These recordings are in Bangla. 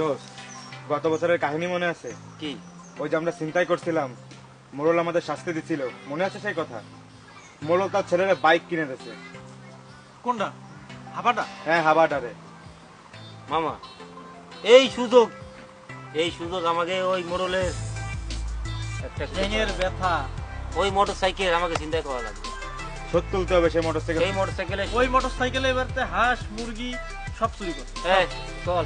দোস্ত গত বছরের কাহিনী মনে আছে? কি? ওই যে আমরা চিন্তাই করছিলাম মোড়ল আমাদের শাস্তি দিছিল। মনে আছে সেই কথা? মোরল তার ছেলের বাইক কিনে দিয়েছে। কোনটা? হাবাটা? হ্যাঁ হাবাটারে মামা এই সুযোগ এই সুযোগ আমাকে ওই মোড়লের একটা ঠ্যাঙের ব্যথা ওই মোটর সাইকেল আমাকে চিন্তা করা লাগবে। শোধ তুলতে হবে সেই মোটরসাইকেল। সেই মোটর সাইকেলে ওই মোটর সাইকেলে এবারতে হাঁস মুরগি সব চুরি করে হ্যাঁ চল।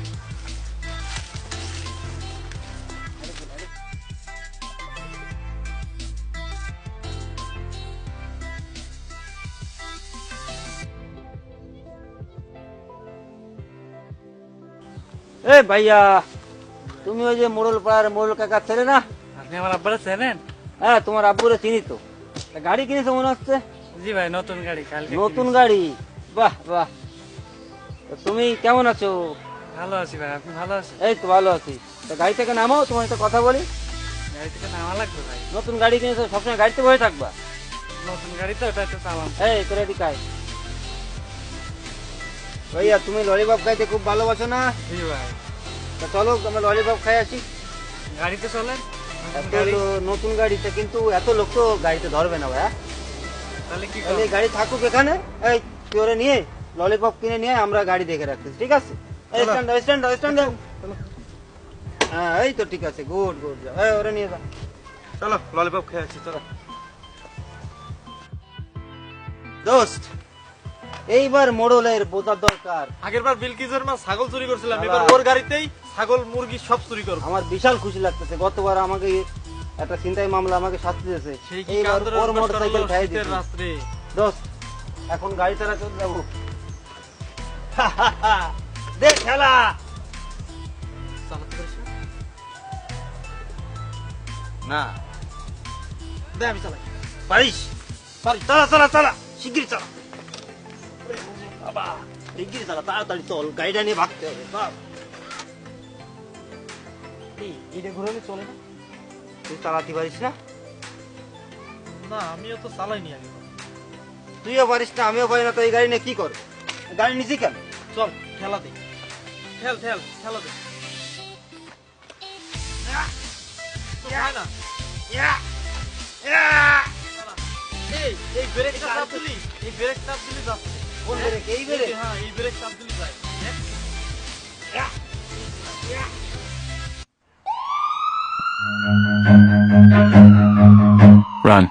এ ভাইয়া তুমি ওই যে মোড়ল পাড়ার মোড়ল কাকার ছেলে না? আপনি আমার আব্বারে চেনেন? হ্যাঁ তোমার আব্বুরে চিনি তো। গাড়ি কিনেছো মনে হচ্ছে? জি ভাই নতুন গাড়ি কালকে নতুন গাড়ি? বাহ বাহ। তুমি কেমন আছো? ভালো আছি ভাই আপনি ভালো আছেন? এই তো ভালো আছি। তা গাড়ি থেকে নামো তোমার একটা কথা বলি। গাড়ি থেকে নামা লাগবে ভাই। নতুন গাড়ি কিনেছো সবসময় গাড়িতে বসে থাকবা? নতুন গাড়ি তো ওটা তো চালাম। এই তোরা এদিকে আয়। ভাইয়া তুমি ললিপপ খাইতে খুব ভালোবাসো না? জি ভাই। তা চলো আমরা ললিপপ খাই আসি। গাড়িতে চলেন। এত নতুন গাড়িতে কিন্তু এত লোক তো গাড়িতে ধরবে না ভাইয়া। তাহলে কি তাহলে গাড়ি থাকুক এখানে। এই তুই ওরে নিয়ে ললিপপ কিনে নিয়ে আমরা গাড়ি দেখে রাখতেছি ঠিক আছে? এই স্ট্যান্ড স্ট্যান্ড স্ট্যান্ড হ্যাঁ এই তো ঠিক আছে গুড গুড এই ওরে নিয়ে যা। চলো ললিপপ খেয়ে আছি চলো। দোস্ত এইবার মোড়লের বোঝার দরকার। আগের বার বিলকিজের মা ছাগল চুরি করছিলাম এবার ওর গাড়িতেই ছাগল মুরগি সব চুরি করব। আমার বিশাল খুশি লাগতেছে। গতবার আমাকে একটা চিন্তাই মামলা আমাকে শাস্তি দিয়েছে। ওর মোটরসাইকেল খাই দোস্ত এখন গাড়ি ছাড়া চলে যাব। দেখ খেলা। না? দে আমি চালাই। পারিস? পারিস। চালা চালা চালা। শিগগির চালা। বাবা শিগগির চালা। তাড়াতাড়ি চল গাড়িটা নিয়ে ভাগতে হবে। বাপ। এই, এইটা ঘুরালে চলে না তুই চালাতে পারিস না? না আমিও তো চালাইনি আগে। তুইও পারিস না আমিও পারি না তো এই গাড়ি নিয়ে কি করব গাড়ি নিচি কেন? চল খেলা দে খেলা দে না। এই ব্রেকটা চাপ দিলি। এই ব্রেক চাপ দিলি যাচ্ছে কোন ব্রেক? এই ব্রেক? হ্যাঁ এই ব্রেক চাপ দিলি যায় Run.